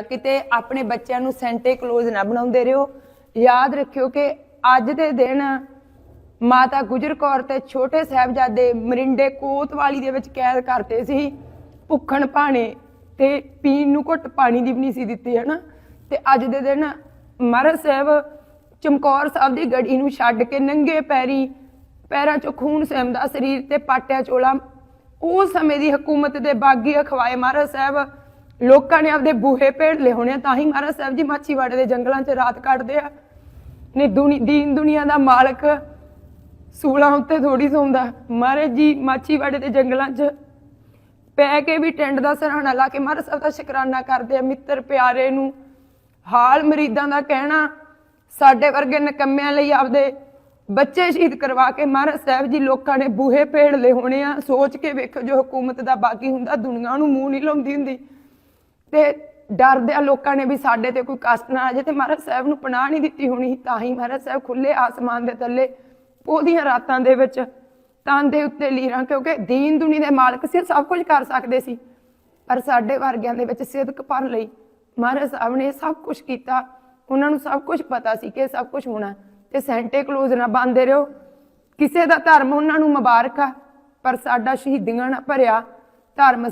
ਕਿਤੇ ਆਪਣੇ ਬੱਚਿਆਂ ਨੂੰ ਸੈਂਟੇ ਕਲੋਜ਼ ਨਾ ਬਣਾਉਂਦੇ ਰਹੋ। ਯਾਦ ਰੱਖਿਓ ਕਿ ਅੱਜ ਦੇ ਦਿਨ ਮਾਤਾ ਗੁਜਰ ਕੌਰ ਤੇ ਛੋਟੇ ਸਾਹਿਬਜ਼ਾਦੇ ਮਰਿੰਡੇ ਕੋਤਵਾਲੀ ਦੇ ਵਿੱਚ ਕੈਦ ਕਰਤੇ ਸੀ। ਭੁੱਖਣ ਭਾਣੇ ਤੇ ਪੀਣ ਨੂੰ ਘੁੱਟ ਪਾਣੀ ਦੀ ਵੀ ਨਹੀਂ ਸੀ ਦਿੱਤੀ, ਹਨਾ? ਤੇ ਅੱਜ ਦੇ ਦਿਨ ਮਹਾਰਾਜ ਸਾਹਿਬ ਚਮਕੌਰ ਸਾਹਿਬ ਦੀ ਗੜੀ ਨੂੰ ਛੱਡ ਕੇ ਨੰਗੇ ਪੈਰੀ, ਪੈਰਾਂ 'ਚੋਂ ਖੂਨ ਸਹਿਮਦਾ, ਸਰੀਰ ਤੇ ਪਾਟਿਆ ਚੋਲਾ, ਉਸ ਸਮੇਂ ਦੀ ਹਕੂਮਤ ਦੇ ਬਾਗੀ ਅਖਵਾਏ ਮਹਾਰਾਜ ਸਾਹਿਬ ਲੋਕਾਂ ਨੇ ਆਪਦੇ ਬੂਹੇ ਭੇੜ ਲਏ ਹੋਣੇ ਆ, ਤਾਂ ਹੀ ਮਹਾਰਾਜ ਸਾਹਿਬ ਜੀ ਮਾਛੀਵਾੜੇ ਦੇ ਜੰਗਲਾਂ 'ਚ ਰਾਤ ਕੱਟਦੇ ਆ। ਨਹੀਂ ਦੁਨੀ ਦੀਨ ਦੁਨੀਆ ਦਾ ਮਾਲਕ ਸੂਲਾਂ ਉੱਤੇ ਥੋੜੀ ਸੌਂਦਾ। ਮਹਾਰਾਜ ਜੀ ਮਾਛੀਵਾੜੇ ਦੇ ਜੰਗਲਾਂ 'ਚ ਪੈ ਕੇ ਵੀ ਟੈਂਡ ਦਾ ਸਰਾਣਾ ਲਾ ਕੇ ਮਹਾਰਾਜ ਸਾਹਿਬ ਦਾ ਸ਼ੁਕਰਾਨਾ ਕਰਦੇ ਆ ਮਿੱਤਰ ਪਿਆਰੇ ਨੂੰ ਹਾਲ ਮਰੀਦਾਂ ਦਾ ਕਹਿਣਾ ਸਾਡੇ ਵਰਗੇ ਨਕੰਮਿਆਂ ਲਈ ਆਪਦੇ ਬੱਚੇ ਸ਼ਹੀਦ ਕਰਵਾ ਕੇ ਮਹਾਰਾਜ ਸਾਹਿਬ ਜੀ ਲੋਕਾਂ ਨੇ ਬੂਹੇ ਭੇੜ ਲਏ ਹੋਣੇ ਆ। ਸੋਚ ਕੇ ਵੇਖੋ ਜੋ ਹਕੂਮਤ ਦਾ ਬਾਗੀ ਹੁੰਦਾ ਦੁਨੀਆ ਨੂੰ ਮੂੰਹ ਨਹੀਂ ਲਾਉਂਦੀ ਹੁੰਦੀ। ਤੇ ਡਰਦੇ ਆ ਲੋਕਾਂ ਨੇ ਵੀ ਸਾਡੇ ਤੇ ਕੋਈ ਕਸ਼ਟ ਨਾ ਆ ਜਾਏ ਤੇ ਮਹਾਰਾਜ ਸਾਹਿਬ ਨੂੰ ਪਨਾਹ ਨਹੀਂ ਦਿੱਤੀ ਹੋਣੀ ਤਾਂ ਹੀ ਮਹਾਰਾਜ ਸਾਹਿਬ ਖੁੱਲੇ ਆਸਮਾਨ ਦੇ ਥੱਲੇ ਉਹਦੀਆਂ ਰਾਤਾਂ ਦੇ ਵਿੱਚ ਤਨ ਦੇ ਉੱਤੇ ਲੀਰਾਂ, ਕਿਉਂਕਿ ਦੀਨ ਦੁਨੀ ਦੇ ਮਾਲਕ ਸੀ ਸਭ ਕੁਝ ਕਰ ਸਕਦੇ ਸੀ। ਪਰ ਸਾਡੇ ਵਰਗਿਆਂ ਦੇ ਵਿੱਚ ਸਿਦਕ ਭਰ ਲਈ ਮਹਾਰਾਜ ਸਾਹਿਬ ਨੇ ਸਭ ਕੁਝ ਕੀਤਾ। ਉਹਨਾਂ ਨੂੰ ਸਭ ਕੁਝ ਪਤਾ ਸੀ ਕਿ ਸਭ ਕੁਝ ਹੋਣਾ। ਤੇ ਸੈਂਟੇ ਕਲੋਜ਼ ਨਾ ਬੰਦੇ ਰਹੋ। ਕਿਸੇ ਦਾ ਧਰਮ ਉਹਨਾਂ ਨੂੰ ਮੁਬਾਰਕ ਆ, ਪਰ ਸਾਡਾ ਸ਼ਹੀਦੀਆਂ ਨਾ ਭਰਿਆ ਧਰਮ